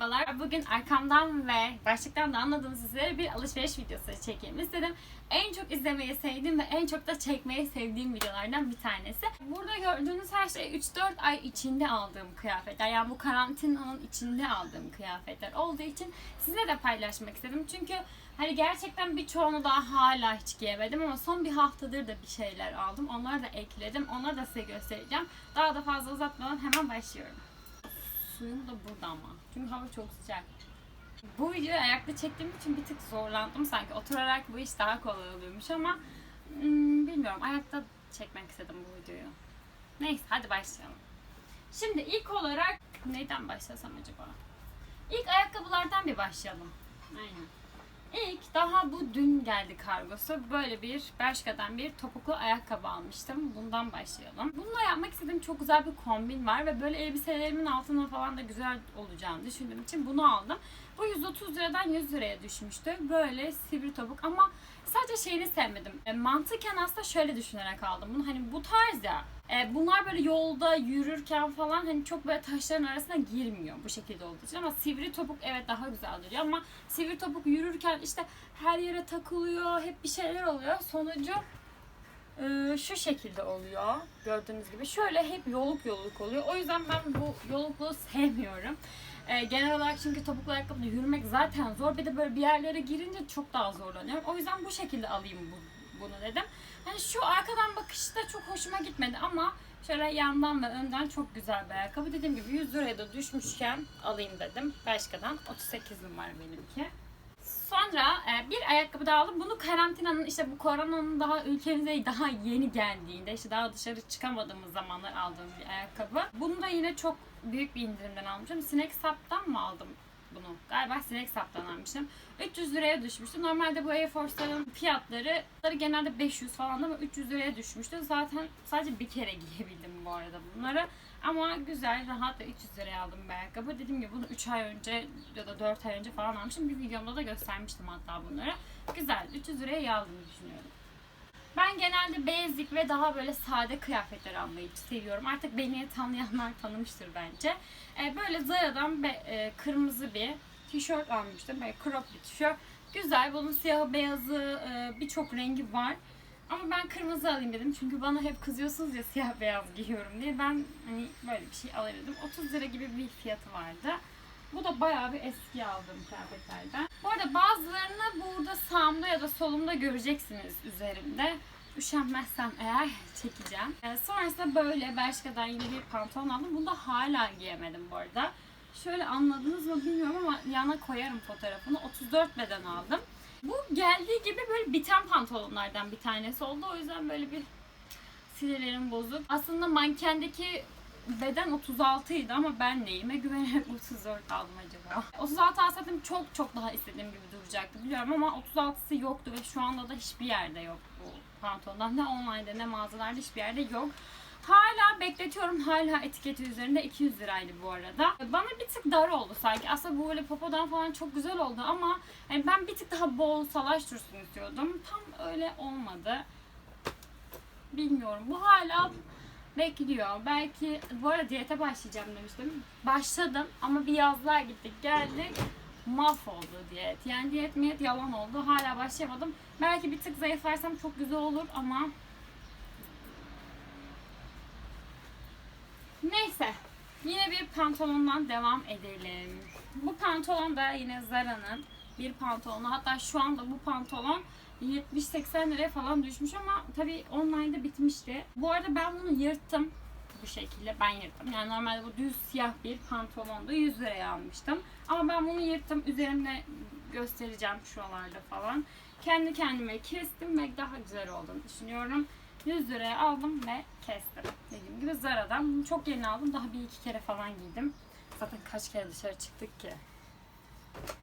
Merhabalar. Bugün arkamdan ve başlıktan da anladığınız üzere bir alışveriş videosu çekeyim istedim. En çok izlemeyi sevdiğim ve en çok da çekmeyi sevdiğim videolardan bir tanesi. Burada gördüğünüz her şey 3-4 ay içinde aldığım kıyafetler. Yani bu karantinanın içinde aldığım kıyafetler olduğu için size de paylaşmak istedim. Çünkü hani gerçekten birçoğunu daha hala hiç giyemedim ama son bir haftadır da bir şeyler aldım. Onları da ekledim. Onları da size göstereceğim. Daha da fazla uzatmadan hemen başlıyorum. Suyum da burada ama. Çünkü hava çok sıcak. Bu videoyu ayakta çektiğim için bir tık zorlandım. Sanki oturarak bu iş daha kolay oluyormuş ama hmm, bilmiyorum. Ayakta çekmek istedim bu videoyu. Neyse hadi başlayalım. Şimdi ilk olarak neyden başlasam acaba? İlk ayakkabılardan bir başlayalım. Aynen. İlk daha bu dün geldi kargosu. Böyle bir Bershka'dan bir topuklu ayakkabı almıştım. Bundan başlayalım. Bununla yapmak istediğim çok güzel bir kombin var ve böyle elbiselerimin altına falan da güzel olacağını düşündüğüm için bunu aldım. Bu 130 liradan 100 liraya düşmüştü. Böyle sivri topuk ama sadece şeyini sevmedim. E, mantıken aslında şöyle düşünerek aldım bunu. Hani bu tarz ya. e, bunlar böyle yolda yürürken falan hani çok böyle taşların arasına girmiyor bu şekilde olduğu için ama sivri topuk evet daha güzel duruyor ama sivri topuk yürürken işte her yere takılıyor, hep bir şeyler oluyor. Sonucu e, şu şekilde oluyor. Gördüğünüz gibi şöyle hep yoluk yoluk oluyor. O yüzden ben bu yolukluğu sevmiyorum. E, genel olarak çünkü topuklu ayakkabıyla yürümek zaten zor. Bir de böyle bir yerlere girince çok daha zorlanıyorum. O yüzden bu şekilde alayım bu, bunu dedim. Hani şu arkadan bakışta çok hoşuma gitmedi ama şöyle yandan ve önden çok güzel bir ayakkabı. Dediğim gibi 100 liraya da düşmüşken alayım dedim. Bershka'dan 38 numara benimki. Sonra e, bir ayakkabı daha aldım. Bunu karantinanın işte bu koronanın daha ülkemize daha yeni geldiğinde işte daha dışarı çıkamadığımız zamanlar aldığım bir ayakkabı. Bunu da yine çok büyük bir indirimden almışım. Sinek Sap'tan mı aldım bunu? Galiba Sinek Sap'tan almışım. 300 liraya düşmüştü. Normalde bu Air Force'ların fiyatları genelde 500 falan ama 300 liraya düşmüştü. Zaten sadece bir kere giyebildim bu arada bunları. Ama güzel, rahat ve 300 liraya aldım bir ayakkabı. Dediğim gibi bunu 3 ay önce ya da 4 ay önce falan almıştım. Bir videomda da göstermiştim hatta bunları. Güzel, 300 liraya aldığımı düşünüyorum. Ben genelde basic ve daha böyle sade kıyafetler almayı seviyorum. Artık beni tanıyanlar tanımıştır bence. Ee, böyle Zara'dan e, kırmızı bir tişört almıştım. Böyle crop bir tişört. Güzel. Bunun siyahı, beyazı, e, birçok rengi var. Ama ben kırmızı alayım dedim. Çünkü bana hep kızıyorsunuz ya siyah beyaz giyiyorum diye. Ben hani böyle bir şey alırdım. 30 lira gibi bir fiyatı vardı. Bu da bayağı bir eski aldığım kıyafetlerden. Bu arada bazılarını burada sağımda ya da solumda göreceksiniz üzerimde. Üşenmezsem eğer çekeceğim. Ee, sonrasında böyle Bershka'dan yine bir pantolon aldım. Bunu da hala giyemedim bu arada. Şöyle anladınız mı bilmiyorum ama yana koyarım fotoğrafını. 34 beden aldım. Bu geldiği gibi böyle biten pantolonlardan bir tanesi oldu. O yüzden böyle bir sinirlerim bozuk. Aslında mankendeki beden 36 idi ama ben neyime güvenerek 34 aldım acaba. 36 alsaydım çok çok daha istediğim gibi duracaktı biliyorum ama 36'sı yoktu ve şu anda da hiçbir yerde yok bu pantolondan. Ne online'da ne mağazalarda hiçbir yerde yok. Hala bekletiyorum. Hala etiketi üzerinde 200 liraydı bu arada. Bana bir tık dar oldu sanki. Aslında bu böyle popodan falan çok güzel oldu ama yani ben bir tık daha bol salaş dursun istiyordum. Tam öyle olmadı. Bilmiyorum. Bu hala bekliyor. Belki bu arada diyete başlayacağım demiştim. Başladım ama bir yazlığa gittik geldik. Mahvoldu diyet. Yani diyet miyet yalan oldu. Hala başlayamadım. Belki bir tık zayıflarsam çok güzel olur ama Neyse. Yine bir pantolondan devam edelim. Bu pantolon da yine Zara'nın bir pantolonu. Hatta şu anda bu pantolon 70-80 liraya falan düşmüş ama tabii online'da bitmişti. Bu arada ben bunu yırttım bu şekilde ben yırttım. Yani normalde bu düz siyah bir pantolondu. 100 liraya almıştım. Ama ben bunu yırttım. Üzerimde göstereceğim şuralarda falan. Kendi kendime kestim ve daha güzel olduğunu düşünüyorum. 100 liraya aldım ve kestim. Dediğim gibi Zara'dan. Bunu çok yeni aldım. Daha bir iki kere falan giydim. Zaten kaç kere dışarı çıktık ki.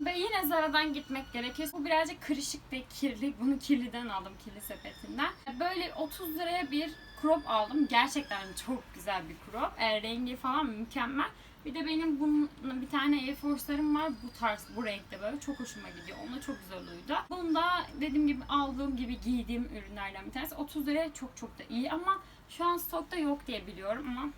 Ve yine Zara'dan gitmek gerekir. Bu birazcık kırışık ve kirli. Bunu kirliden aldım, kirli sepetinden. Böyle 30 liraya bir crop aldım. Gerçekten çok güzel bir crop. E, rengi falan mükemmel. Bir de benim bunun bir tane Air Force'larım var bu tarz, bu renkte böyle çok hoşuma gidiyor. Onunla çok güzel uydu. Bunu da dediğim gibi aldığım gibi giydiğim ürünlerden bir tanesi. 30 liraya çok çok da iyi ama şu an stokta yok diye biliyorum ama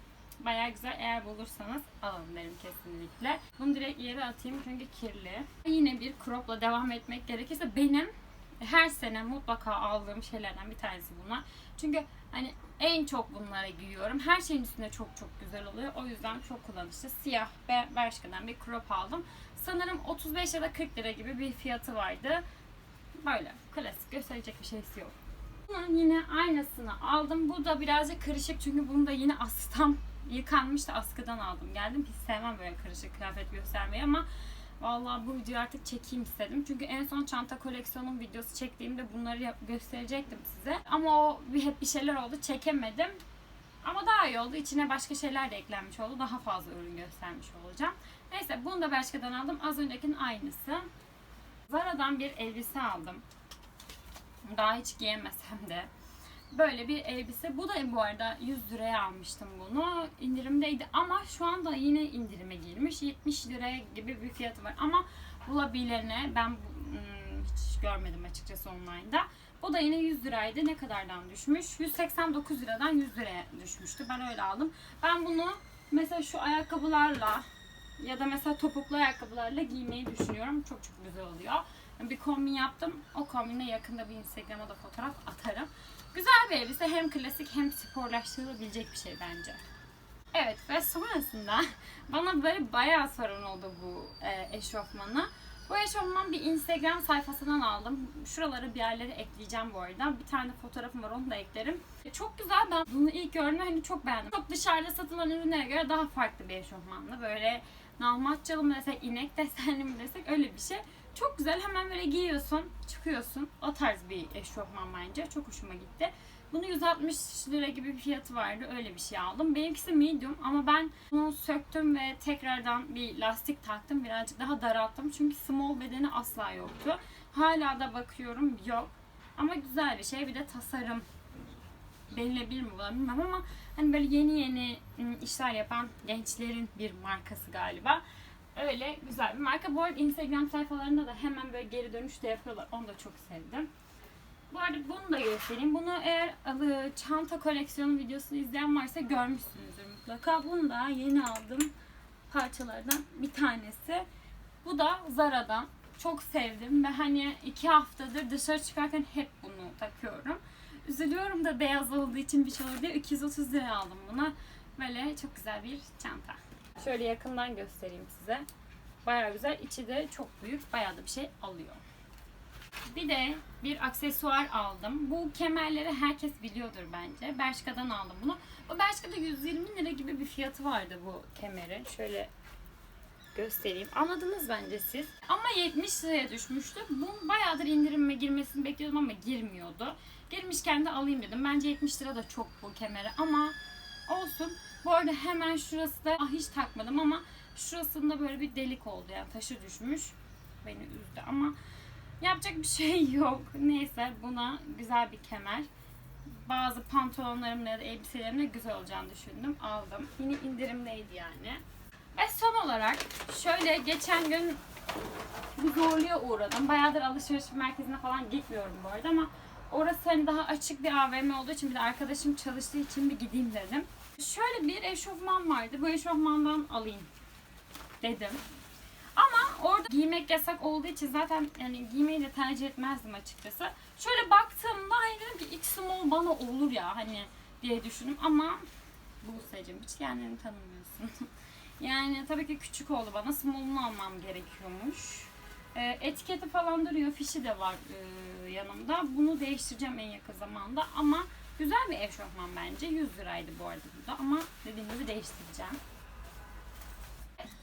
Bayağı güzel. Eğer bulursanız alın derim kesinlikle. Bunu direkt yere atayım çünkü kirli. Yine bir cropla devam etmek gerekirse benim her sene mutlaka aldığım şeylerden bir tanesi bunlar. Çünkü hani en çok bunlara giyiyorum. Her şeyin üstünde çok çok güzel oluyor. O yüzden çok kullanışlı. Siyah ve Bershka'dan bir crop aldım. Sanırım 35 ya da 40 lira gibi bir fiyatı vardı. Böyle klasik gösterecek bir şeysi yok. Bunun yine aynısını aldım. Bu da birazcık karışık çünkü bunu da yine askıdan yıkanmış da askıdan aldım. Geldim hiç sevmem böyle karışık kıyafet göstermeyi ama Vallahi bu videoyu artık çekeyim istedim. Çünkü en son çanta koleksiyonum videosu çektiğimde bunları gösterecektim size. Ama o bir hep bir şeyler oldu çekemedim. Ama daha iyi oldu. İçine başka şeyler de eklenmiş oldu. Daha fazla ürün göstermiş olacağım. Neyse bunu da Bershka'dan aldım. Az öncekinin aynısı. Zara'dan bir elbise aldım. Daha hiç giyemesem de. Böyle bir elbise. Bu da bu arada 100 liraya almıştım bunu. İndirimdeydi ama şu anda yine indirime girmiş. 70 liraya gibi bir fiyatı var. Ama bulabilene ben hmm, hiç görmedim açıkçası online'da. Bu da yine 100 liraydı. Ne kadardan düşmüş? 189 liradan 100 liraya düşmüştü. Ben öyle aldım. Ben bunu mesela şu ayakkabılarla ya da mesela topuklu ayakkabılarla giymeyi düşünüyorum. Çok çok güzel oluyor. Bir kombin yaptım. O kombinle yakında bir Instagram'a da fotoğraf atarım. Güzel bir elbise. Hem klasik hem sporlaştırılabilecek bir şey bence. Evet ve sonrasında bana böyle bayağı sorun oldu bu e, eşofmanı. Bu eşofman bir Instagram sayfasından aldım. Şuraları bir yerlere ekleyeceğim bu arada. Bir tane fotoğrafım var onu da eklerim. E, Çok güzel ben bunu ilk gördüğümde hani çok beğendim. Çok dışarıda satılan ürünlere göre daha farklı bir eşofmanlı. Böyle nalmatçalı mı desek, inek desenli mi desek öyle bir şey. Çok güzel hemen böyle giyiyorsun, çıkıyorsun. O tarz bir eşofman bence. Çok hoşuma gitti. Bunu 160 lira gibi bir fiyatı vardı. Öyle bir şey aldım. Benimkisi medium ama ben bunu söktüm ve tekrardan bir lastik taktım. Birazcık daha daralttım. Çünkü small bedeni asla yoktu. Hala da bakıyorum yok. Ama güzel bir şey. Bir de tasarım denilebilir mi buna bilmem ama hani böyle yeni yeni ım, işler yapan gençlerin bir markası galiba. Öyle güzel bir marka. Bu arada Instagram sayfalarında da hemen böyle geri dönüş de yapıyorlar. Onu da çok sevdim. Bu arada bunu da göstereyim. Bunu eğer alı, çanta koleksiyonu videosunu izleyen varsa görmüşsünüzdür mutlaka. Bunu da yeni aldığım parçalardan bir tanesi. Bu da Zara'dan. Çok sevdim ve hani iki haftadır dışarı çıkarken hep bunu takıyorum. Üzülüyorum da beyaz olduğu için bir şey olur diye 230 lira aldım buna. Böyle çok güzel bir çanta. Şöyle yakından göstereyim size. Bayağı güzel. İçi de çok büyük. Bayağı da bir şey alıyor. Bir de bir aksesuar aldım. Bu kemerleri herkes biliyordur bence. Bershka'dan aldım bunu. Bu Bershka'da 120 lira gibi bir fiyatı vardı bu kemeri. Şöyle göstereyim. Anladınız bence siz. Ama 70 liraya düşmüştü. Bu bayağıdır indirime girmesini bekliyordum ama girmiyordu. Girmişken de alayım dedim. Bence 70 lira da çok bu kemeri ama olsun. Bu arada hemen şurası da ah, hiç takmadım ama şurasında böyle bir delik oldu yani taşı düşmüş. Beni üzdü ama yapacak bir şey yok. Neyse buna güzel bir kemer. Bazı pantolonlarımla ya da elbiselerimle güzel olacağını düşündüm. Aldım. Yine indirimdeydi yani. Ve son olarak şöyle geçen gün bir zorluğa uğradım. Bayağıdır alışveriş merkezine falan gitmiyorum bu arada ama orası hani daha açık bir AVM olduğu için bir de arkadaşım çalıştığı için bir gideyim dedim. Şöyle bir eşofman vardı. Bu eşofmandan alayım dedim. Ama orada giymek yasak olduğu için zaten yani giymeyi de tercih etmezdim açıkçası. Şöyle baktığımda hani dedim ki X small bana olur ya hani diye düşündüm ama Buse'cim hiç kendini tanımıyorsun. yani tabii ki küçük oldu bana. Small'unu almam gerekiyormuş. Ee, etiketi falan duruyor. Fişi de var e, yanımda. Bunu değiştireceğim en yakın zamanda ama güzel bir eşofman bence. 100 liraydı bu arada bu da ama dediğim değiştireceğim.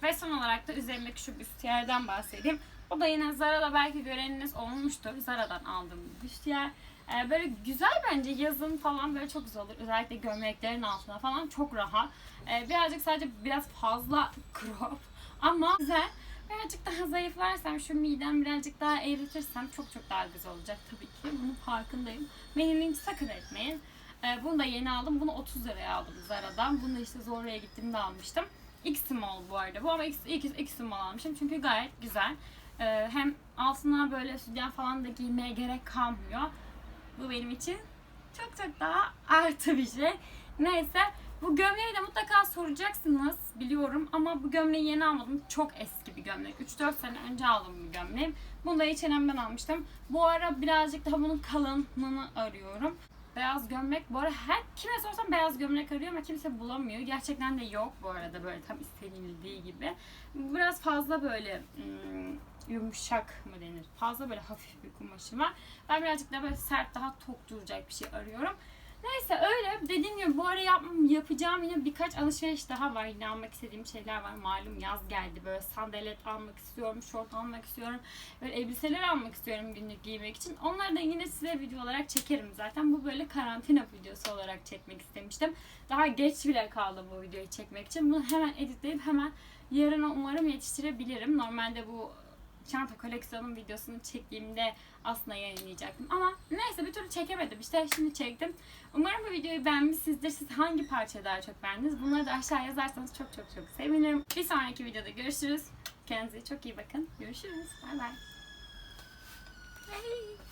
Ve son olarak da üzerimdeki şu büstiyerden bahsedeyim. O da yine Zara'da belki göreniniz olmuştur. Zara'dan aldığım bir büstiyer. Ee, böyle güzel bence yazın falan böyle çok güzel olur. Özellikle gömleklerin altına falan çok rahat. Ee, birazcık sadece biraz fazla crop ama güzel. Birazcık daha zayıflarsam şu midem birazcık daha eritirsem çok çok daha güzel olacak tabii ki. Bunun farkındayım. Beni linç sakın etmeyin. Ee, bunu da yeni aldım. Bunu 30 liraya aldım Zara'dan. Bunu işte Zorlu'ya gittiğimde almıştım. X small bu arada bu ama X, X, X small almışım çünkü gayet güzel. Ee, hem altına böyle sütyen falan da giymeye gerek kalmıyor. Bu benim için çok çok daha artı bir şey. Neyse Bu gömleği de mutlaka soracaksınız biliyorum ama bu gömleği yeni almadım. Çok eski bir gömlek. 3-4 sene önce aldım bu gömleği. Bunu da H&M'den almıştım. Bu ara birazcık daha bunun kalınlığını arıyorum. Beyaz gömlek. Bu ara her kime sorsam beyaz gömlek arıyor ama kimse bulamıyor. Gerçekten de yok bu arada böyle tam istenildiği gibi. Biraz fazla böyle hmm, yumuşak mı denir? Fazla böyle hafif bir kumaşı var. Ben birazcık daha böyle sert, daha tok duracak bir şey arıyorum. Neyse öyle. Dediğim gibi bu ara yap, yapacağım yine birkaç alışveriş daha var. Yine almak istediğim şeyler var. Malum yaz geldi. Böyle sandalet almak istiyorum, şort almak istiyorum. Böyle elbiseler almak istiyorum günlük giymek için. Onları da yine size video olarak çekerim zaten. Bu böyle karantina videosu olarak çekmek istemiştim. Daha geç bile kaldı bu videoyu çekmek için. Bunu hemen editleyip hemen yarına umarım yetiştirebilirim. Normalde bu çanta koleksiyonum videosunu çektiğimde aslında yayınlayacaktım. Ama neyse bir türlü çekemedim. İşte şimdi çektim. Umarım bu videoyu beğenmişsinizdir. Siz hangi parçayı daha çok beğendiniz? Bunları da aşağı yazarsanız çok çok çok sevinirim. Bir sonraki videoda görüşürüz. Kendinize çok iyi bakın. Görüşürüz. Bay bay. Hey.